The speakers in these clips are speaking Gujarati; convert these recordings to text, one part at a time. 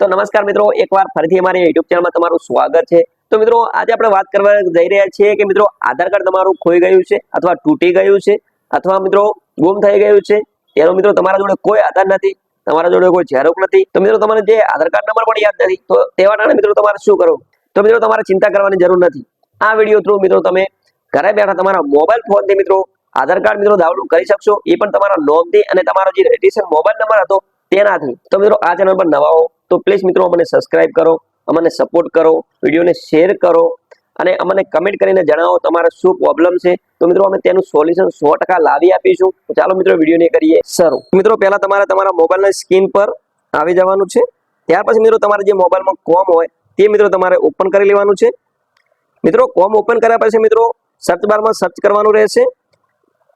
તો નમસ્કાર મિત્રો, એકવાર ફરીથી અમારી યુટ્યુબ ચેનલમાં તમારું સ્વાગત છે. તો મિત્રો, આજે આપણે વાત કરવા જઈ રહ્યા છીએ કે મિત્રો, આધાર કાર્ડ તમારું ખોઈ ગયું છે અથવા તૂટી ગયું છે અથવા મિત્રો, ગુમ થઈ ગયું છે? એનો મિત્રો, તમારા જોડે કોઈ આધાર નથી, તમારા જોડે કોઈ ઝેરોક નથી. તો મિત્રો તમારે જે આધાર કાર્ડ નંબર પણ યાદ નથી, તો તેવા ટાણે મિત્રો, તમારે શું કરવું? તો મિત્રો, તમારે ચિંતા કરવાની જરૂર નથી. આ વીડિયો થ્રુ મિત્રો, તમે ઘરે બેઠા તમારા મોબાઈલ ફોનથી મિત્રો, આધાર કાર્ડ મિત્રો ડાઉનલોડ કરી શકશો. એ પણ તમારા નોમથી અને તમારો જે રજીસ્ટ્રેશન મોબાઈલ નંબર હતો, તેનાથી. તો મિત્રો, આ ચેનલ પર નવા હો. તો પ્લીઝ મિત્રો, અમને સબસ્ક્રાઇબ કરો, અમને સપોર્ટ કરો, વિડીયોને શેર કરો અને અમને કમેન્ટ કરીને જણાવો તમારે શું પ્રોબ્લેમ છે. તો મિત્રો, અમે તેનું સોલ્યુશન સો લાવી આપીશું. તો ચાલો મિત્રો, વિડીયોને કરીએ શરૂ. મિત્રો, પહેલા તમારે તમારા મોબાઈલના સ્ક્રીન પર આવી જવાનું છે. ત્યાર પછી મિત્રો, તમારે જે મોબાઈલમાં કોમ હોય, તે મિત્રો તમારે ઓપન કરી લેવાનું છે. મિત્રો કોમ ઓપન કર્યા પછી મિત્રો સર્ચ બારમાં સર્ચ કરવાનું રહેશે.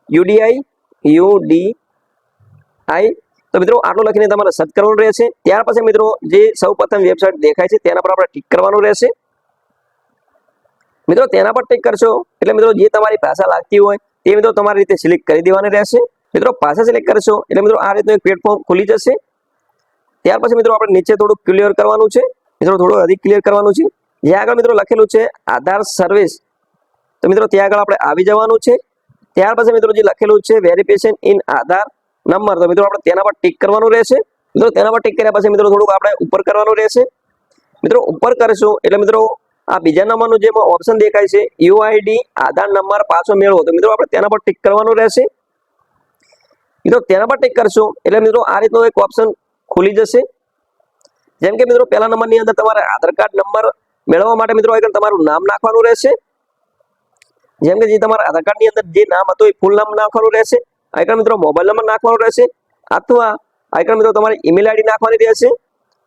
યુડીઆઈ યુડી આઈ તો મિત્રો, આટલું લખીને તમારે સર્ચ કરવાનું રહેશે. ત્યાર પછી મિત્રો, જે સૌ પ્રથમ વેબસાઇટ દેખાય છે, તેના પર આપણે ટીક કરવાનું રહેશે. મિત્રો, તેના પર ટીક કરશો, એટલે મિત્રો, જે તમારી ભાષા લાગતી હોય, તે મિત્રો તમારી રીતે સિલેક્ટ કરી દેવાની રહેશે. મિત્રો, ભાષા સિલેક્ટ કરશો, એટલે મિત્રો, આ રીતનું એક પ્લેટફોર્મ ખુલી જશે. ત્યાર પછી મિત્રો, આપણે નીચે થોડું ક્લિયર કરવાનું છે. મિત્રો, થોડું અધિક ક્લિયર કરવાનું છે. જ્યાં આગળ મિત્રો લખેલું છે, આધાર સર્વિસ તો મિત્રો, ત્યાં આગળ આપણે આવી જવાનું છે. ત્યાર પછી મિત્રો, જે લખેલું છે વેરિફિકેશન ઇન આધાર. નંબર તો મિત્રો આપણે તેના પર ટિક કરવાનું રહેશે. મિત્રો તેના પર ટિક કર્યા પછી મિત્રો થોડુંક આપણે ઉપર કરવાનું રહેશે. મિત્રો ઉપર કરશું એટલે મિત્રો આ બીજા નંબરનું જે ઓપ્શન દેખાય છે યુઆઈડી આધાર નંબર પાછો મેળવો. તો મિત્રો આપણે તેના પર ટિક કરવાનું રહેશે. મિત્રો તેના પર ટિક કરશું એટલે મિત્રો આ રીતનો એક ઓપ્શન ખુલી જશે. જેમ કે મિત્રો પહેલા નંબરની અંદર તમારે આધાર કાર્ડ નંબર મેળવવા માટે મિત્રો આગળ તમારું નામ નાખવાનું રહેશે. જેમ કે જે તમારા આધાર કાર્ડની અંદર જે નામ હતું એ ફૂલ નામ નાખવાનું રહેશે. આગળ મિત્રો મોબાઈલ નંબર નાખવાનો રહેશે અથવા આઈકન મિત્રો તમારી ઈમેલ આઈડી નાખવાની રહેશે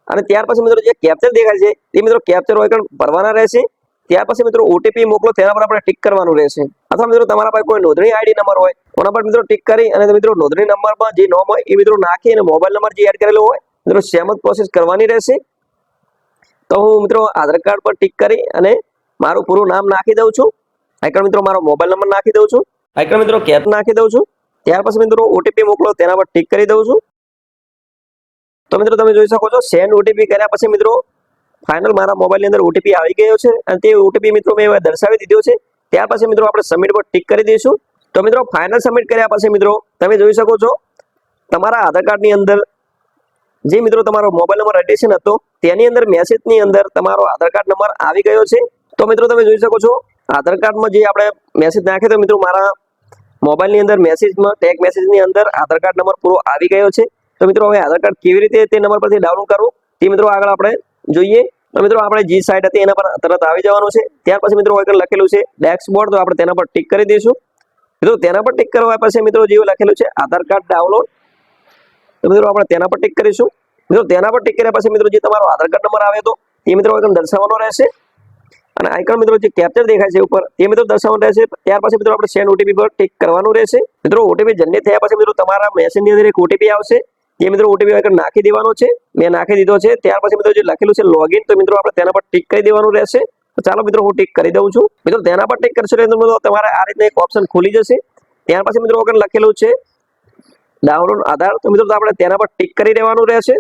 અને ત્યાર પછી મિત્રો જે કેપ્ચર દેખાય છે, એ મિત્રો કેપ્ચર આઈકન ભરવાના રહેશે. ત્યાર પછી મિત્રો ઓટીપી મોકલો, તેના પર આપણે ટિક કરવાનું રહેશે. અથવા મિત્રો તમારા પાસે કોઈ નોંધણી આઈડી નંબર હોય ઓના પર મિત્રો ટીક કરી અને મિત્રો નોંધણી નંબરમાં જે નોમ હોય, એ મિત્રો નાખી અને મોબાઈલ નંબર જે એડ કરેલો હોય, મિત્રો સેમ જ પ્રોસેસ કરવાની રહેશે. તો હું મિત્રો આધાર કાર્ડ પર ટિક કરી અને મારું પૂરું નામ નાખી દઉં છું. આઈકન મિત્રો મારો મોબાઈલ નંબર નાખી દઉં છું. આઈકન મિત્રો કેપ નાખી દઉં છું. ત્યાર પછી મિત્રો ઓટીપી મોકલો, તેના પર ટિક કરી દઉં છું. તો મિત્રો તમે જોઈ શકો છો સેન્ડ ઓટીપી કર્યા પછી મિત્રો ફાઇનલ મારા મોબાઈલની અંદર ઓટીપી આવી ગયો છે. અને તે ઓટીપી મિત્રો મેં દર્શાવી દીધો છે. ત્યાર પછી મિત્રો આપણે સબમિટ પર ટિક કરી દઈશું. તો મિત્રો ફાઇનલ સબમિટ કર્યા પછી મિત્રો, તમે જોઈ શકો છો, તમારા આધાર કાર્ડની અંદર જે મિત્રો તમારો મોબાઈલ નંબર રજીસ્ટ્રેશન હતો, તેની અંદર મેસેજની અંદર તમારો આધાર કાર્ડ નંબર આવી ગયો છે. તો મિત્રો તમે જોઈ શકો છો, આધાર કાર્ડમાં જે આપણે મેસેજ નાખ્યો તો મિત્રો મારા મોબાઈલની અંદર મેસેજમાં ટેગ મેસેજની અંદર આધાર કાર્ડ નંબર પૂરો આવી ગયો છે. તો મિત્રો, હવે આધાર કાર્ડ કેવી રીતે તે નંબર પરથી ડાઉનલોડ કરવું, તે મિત્રો આગળ આપણે જોઈએ. તો મિત્રો, આપણે જે સાઇટ હતી એના પર તરત આવી જવાનું છે. ત્યાર પછી મિત્રો આગળ લખેલું છે ડેસ્કબોર્ડ તો આપણે તેના પર ટિક કરી દઈશું. મિત્રો, તેના પર ટિક કરવા પછી મિત્રો, જેવું લખેલું છે આધાર કાર્ડ ડાઉનલોડ તો મિત્રો, આપણે તેના પર ટીક કરીશું. મિત્રો, તેના પર ટિક કર્યા પછી મિત્રો, જે તમારો આધાર કાર્ડ નંબર આવે તો એ મિત્રો એકદમ દર્શાવવાનો રહેશે. અને આઈકન મિત્રો જે કેપ્ચર દેખાય છે ઉપર તે મિત્રો દર્શાવવાનું રહેશે. ત્યાર પછી મિત્રો આપણે સેન્ડ ઓટીપી પર ટિક કરવાનું રહેશે. મિત્રો ઓટીપી જનરેટ થયા પછી મિત્રો તમારા મેસેજની અંદર એક ઓટીપી આવશે. તે મિત્રો ઓટીપી આગળ નાખી દેવાનો છે. મેં નાખી દીધો છે. ત્યાર પછી મિત્રો જે લખેલું છે લોગિન તો મિત્રો આપણે તેના પર ટિક કરી દેવાનું રહેશે. ચાલો મિત્રો હું ટિક કરી દઉં છું. મિત્રો તેના પર ટિક કરશો મિત્રો તમારે આ રીતના એક ઓપ્શન ખુલી જશે. ત્યાર પછી મિત્રો આગળ લખેલું છે ડાઉનલોડ આધાર. તો મિત્રો આપણે તેના પર ટિક કરી દેવાનું રહેશે.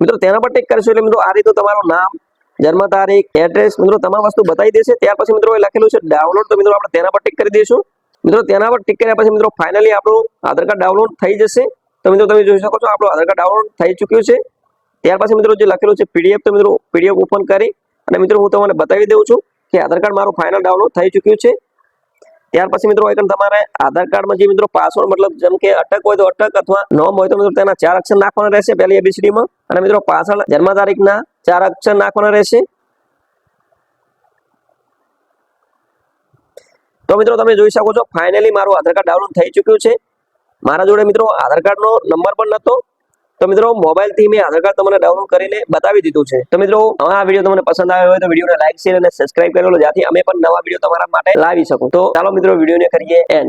મિત્રો તેના પર ટિક કરશો એટલે મિત્રો આ રીતનું તમારું નામ જન્મ તારીખ એડ્રેસ મિત્રો તમામ વસ્તુ બતાવી દેશે. ત્યાર પછી મિત્રો એ લખેલું છે ડાઉનલોડ તો મિત્રો આપણે તેના પર ટિક કરી દઈશું. મિત્રો તેના પર ટિક કર્યા પછી મિત્રો ફાઇનલી આપણું આધાર કાર્ડ ડાઉનલોડ થઈ જશે. તો મિત્રો તમે જોઈ શકો છો આપણું આધાર કાર્ડ ડાઉનલોડ થઈ ચૂક્યું છે. ત્યાર પછી મિત્રો જે લખેલું છે પીડીએફ તો મિત્રો પીડીએફ ઓપન કરી. અને મિત્રો હું તમને બતાવી દઉં છું કે આધાર કાર્ડ મારું ફાઇનલ ડાઉનલોડ થઈ ચૂક્યું છે. ત્યાર પછી મિત્રો આગળ તમારે આધાર કાર્ડમાં જે મિત્રો પાસવર્ડ મતલબ જેમ કે અટક હોય તો અટક અથવા નોમ હોય તો મિત્રો તેના ચાર અક્ષર નાખવાના રહેશે પહેલી એબીસીડીમાં અને મિત્રો પાછળ જન્મ તારીખના ચાર અક્ષર નાખવાના રહેશે. તો મિત્રો તમે જોઈ શકો છો ફાઇનલી મારું આધાર કાર્ડ ડાઉનલોડ થઈ ચૂક્યું છે. મારા જોડે મિત્રો આધાર કાર્ડનો નંબર પણ નહોતો તો મિત્રો મોબાઈલથી મેં આધાર કાર્ડ તમને ડાઉનલોડ કરીને બતાવી દીધું છે. તો મિત્રો, હવે આ વીડિયો તમને પસંદ આવ્યો હોય તો વિડીયોને લાઈક શેર અને સબસ્ક્રાઇબ કરેલો જ્યાંથી અમે પણ નવા વીડિયો તમારા માટે લાવી શકું. તો ચાલો મિત્રો વિડીયોને કરીએ એન્ડ